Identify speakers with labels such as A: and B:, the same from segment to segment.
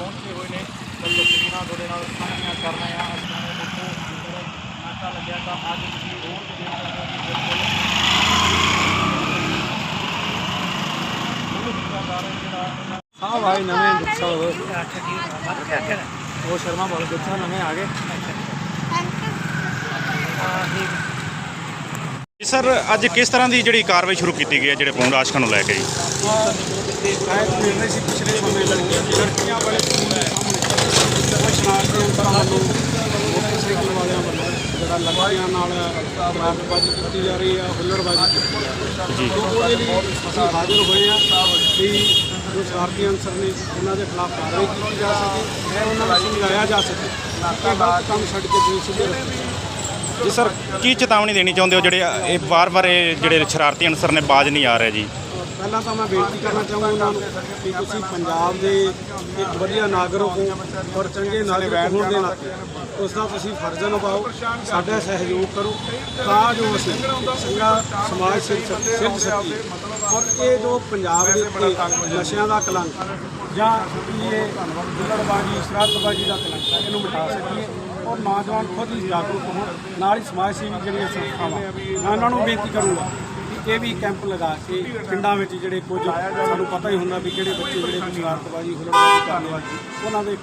A: ਪਹੁੰਚੇ ਹੋਏ ਨੇ ਤਾਂ ਤਸਵੀਰਾਂ ਤੁਹਾਡੇ ਨਾਲ ਸਾਂਝੀਆਂ ਕਰਨਾ ਆ ਅਸੀਂ ਨੇ ਦੇਖੋ ਅੰਦਰ ਨਾਕਾ ਲੱਗਿਆ ਤਾਂ ਅੱਜ ਤੁਸੀਂ ਹੋਰ ਵੀ ਦੇਖ ਸਕਦੇ ਹੋ ਕਿ ਬਿਲਕੁਲ ਉਹ ਦੁਕਾਨਦਾਰ ਜਿਹੜਾ
B: ਆ ਸਰ ਅੱਜ ਕਿਸ ਤਰ੍ਹਾਂ ਦੀ ਜਿਹੜੀ ਕਾਰਵਾਈ ਸ਼ੁਰੂ ਕੀਤੀ ਗਈ ਹੈ ਜਿਹੜੇ ਪੌਂਡ ਆਸ਼ਕਾਂ ਨੂੰ ਲੈ ਕੇ ਜੀ?
C: ਆਇਆ ਮਿਲ ਰਹੀ ਸੀ ਪਿਛਲੇ ਸਮੇਂ ਲੜਕੀਆਂ ਲੜਕੀਆਂ ਵਾਲੇ ਸਕੂਲ ਦੇ ਸਾਹਮਣੇ। ਸ਼ਨਾਰਤ ਦੇ ਅੰਦਰ ਸਾਨੂੰ ਮੋਟਰਸਾਈਕਲ ਵਾਲਿਆਂ ਵੱਲੋਂ ਜਿਹੜਾ ਲੜਕੀਆਂ ਨਾਲ ਮਾਰਕਬਾਜ਼ੀ ਕੀਤੀ ਜਾ ਰਹੀ ਹੈ ਹੁੱਲੜਬਾਜ਼ੀ ਕੀਤੀ ਜਾ ਰਹੀ ਹੈ। ਜੀ। ਉਹਦੇ ਲਈ ਅਸੀਂ ਹਾਜ਼ਰ ਹੋਏ ਆ ਵੀ ਜੋ ਸ਼ਰਾਰਤੀ ਅਨਸਰ ਨੇ ਉਹਨਾਂ ਦੇ ਖਿਲਾਫ ਕਾਰਵਾਈ ਕੀਤੀ ਜਾ ਸਕੇ ਇਹ ਉਹਨਾਂ ਨੂੰ ਸਮਝਾਇਆ ਜਾ ਸਕੇ ਕਿ ਗਲਤ ਕੰਮ ਛੱਡ ਕੇ ਤੁਸੀਂ ਸਿੱਧੇ
B: ਜੀ ਸਰ, ਕੀ ਚੇਤਾਵਨੀ ਦੇਣੀ ਚਾਹੁੰਦੇ ਹੋ ਜਿਹੜੇ ਇਹ ਵਾਰ-ਵਾਰ ਇਹ ਜਿਹੜੇ ਸ਼ਰਾਰਤੀ ਅਨਸਰ ਨੇ, ਬਾਜ ਨਹੀਂ ਆ ਰਹੇ ਜੀ?
C: ਪਹਿਲਾਂ ਤਾਂ ਮੈਂ ਬੇਨਤੀ ਕਰਨਾ ਚਾਹੁੰਦਾ ਉਹਨਾਂ ਨੂੰ ਕਿ ਤੁਸੀਂ ਪੰਜਾਬ ਦੇ ਇੱਕ ਵਧੀਆ ਨਾਗਰਿਕ ਹੋ ਔਰ ਚੰਗੇ ਨਾਗਰਿਕ ਹੋਣ ਦੇ ਨਾਤੇ ਉਸ ਦਾ ਤੁਸੀਂ ਫਰਜ਼ ਨਿਭਾਓ ਸਾਡਾ ਸਹਿਯੋਗ ਕਰੋ ਤਾਂ ਜੋ ਅਸੀਂ ਚੰਗਾ ਸਮਾਜ ਸਿਰ ਸਿਰਜ ਸਕੀਏ। ਔਰ ਇਹ ਜੋ ਪੰਜਾਬ ਦੇ ਉੱਤੇ ਨਸ਼ਿਆਂ ਦਾ ਕਲੰਕ ਜਾਂ ਇਹ ਗੁੱਲੜਬਾਜੀ ਸ਼ਰਾਰਤਬਾਜੀ ਦਾ ਕਲੰਕ ਇਹਨੂੰ ਮਿਟਾ ਸਕੀਏ ਔਰ ਨੌਜਵਾਨ ਖੁਦ ਹੀ ਜਾਗਰੂਕ ਹੋਣ ਨਾਲ ਹੀ ਸਮਾਜ ਸੇਵੀ ਜਿਹੜੀਆਂ ਸੰਸਥਾਵਾਂ। ਮੈਂ ਉਹਨਾਂ ਨੂੰ ਬੇਨਤੀ ਕਰੂੰਗਾ ਇਹ ਵੀ ਕੈਂਪ ਲਗਾ ਕੇ ਪਿੰਡਾਂ ਵਿੱਚ ਜਿਹੜੇ ਕੁਝ ਸਾਨੂੰ ਪਤਾ ਹੀ ਹੁੰਦਾ ਵੀ ਕਿਹੜੇ ਬੱਚੇ ਜਿਹੜੇ ਸ਼ਰਾਰਤਬਾਜੀ ਹੁਲੜਬਾਜੀ ਕਰਨ ਵਾਲੇ ਉਹਨਾਂ ਦੇ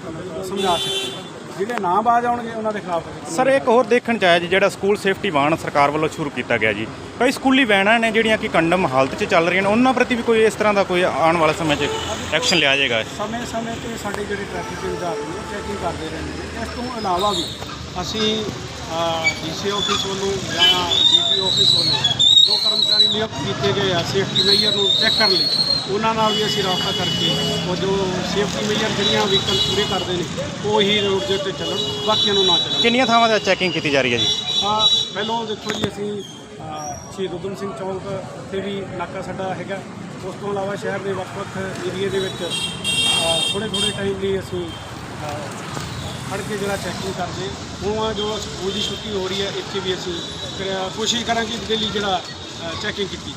C: ਸਮਝਾ ਸਕਦੇ ਜਿਹੜੇ ਨਾ ਬਾਜ ਆਉਣਗੇ ਉਹਨਾਂ ਦੇ ਖਿਲਾਫ
B: ਸਰ ਇੱਕ ਹੋਰ ਦੇਖਣ ਚ ਆਇਆ ਜੀ ਜਿਹੜਾ ਸਕੂਲ ਸੇਫਟੀ ਵਾਹਨ ਸਰਕਾਰ ਵੱਲੋਂ ਸ਼ੁਰੂ ਕੀਤਾ ਗਿਆ ਜੀ। ਕਈ ਸਕੂਲੀ ਵੈਨਾਂ ਨੇ ਜਿਹੜੀਆਂ ਕਿ ਕੰਡਮ ਹਾਲਤ 'ਚ ਚੱਲ ਰਹੀਆਂ ਨੇ ਉਹਨਾਂ ਪ੍ਰਤੀ ਵੀ ਕੋਈ ਇਸ ਤਰ੍ਹਾਂ ਦਾ ਕੋਈ ਆਉਣ ਵਾਲੇ ਸਮੇਂ 'ਚ ਐਕਸ਼ਨ ਲਿਆ ਜਾਏਗਾ?
C: ਸਮੇਂ ਸਮੇਂ ਤੇ ਸਾਡੇ ਜਿਹੜੇ ਟ੍ਰੈਫਿਕ ਦੇ ਵਿਭਾਗ ਨੇ ਚੈਕਿੰਗ ਕਰਦੇ ਰਹਿੰਦੇ ਨੇ। ਇਸ ਤੋਂ ਇਲਾਵਾ ਵੀ ਅਸੀਂ ਡੀਸੀ ਆਫਿਸ ਵੱਲੋਂ ਜਾਂ ਡੀਪੀ ਆਫਿਸ ਵੱਲੋਂ ਜੋ ਕਰਮਚਾਰੀ ਨਿਯੁਕਤ ਕੀਤੇ ਗਏ ਆ ਸੇਫਟੀ ਮੇਜਰ ਨੂੰ ਚੈੱਕ ਕਰਨ ਲਈ। ਉਹਨਾਂ ਨਾਲ ਵੀ ਅਸੀਂ ਰਾਬਤਾ ਕਰਕੇ ਉਹ ਜੋ ਸੇਫਟੀ ਮੇਜਰ ਜਿਹੜੀਆਂ ਵਹੀਕਲ ਪੂਰੇ ਕਰਦੇ ਨੇ ਉਹ ਹੀ ਰੋਡ ਦੇ ਉੱਤੇ ਚੱਲਣ ਬਾਕੀਆਂ ਨੂੰ ਨਾ ਚੱਲਣ।
B: ਕਿੰਨੀਆਂ ਥਾਵਾਂ ਤੇ ਚੈਕਿੰਗ ਕੀਤੀ ਜਾ ਰਹੀ ਹੈ ਜੀ?
C: ਹਾਂ ਪਹਿਲਾਂ ਦੇਖੋ ਜੀ ਅਸੀਂ ਸ਼ਹੀਦ ਉਦਮ ਸਿੰਘ ਚੌਂਕ ਉੱਥੇ ਵੀ ਨਾਕਾ ਸਾਡਾ ਹੈਗਾ। ਉਸ ਤੋਂ ਇਲਾਵਾ ਸ਼ਹਿਰ ਦੇ ਵੱਖ-ਵੱਖ ਏਰੀਏ ਦੇ ਵਿੱਚ ਥੋੜੇ ਥੋੜੇ ਟਾਈਮ ਲਈ ਅਸੀਂ ਖੜ ਕੇ ਜਿਹੜਾ ਚੈਕਿੰਗ ਕਰਦੇ। ਉਹ ਜੋ ਸਕੂਲ ਦੀ ਛੁੱਟੀ ਹੋ ਰਹੀ ਹੈ ਇੱਥੇ ਵੀ ਅਸੀਂ ਕੋਸ਼ਿਸ਼ ਕਰਾਂਗੇ ਡੇਲੀ ਜਿਹੜਾ ਚੈਕਿੰਗ ਕੀਤੀ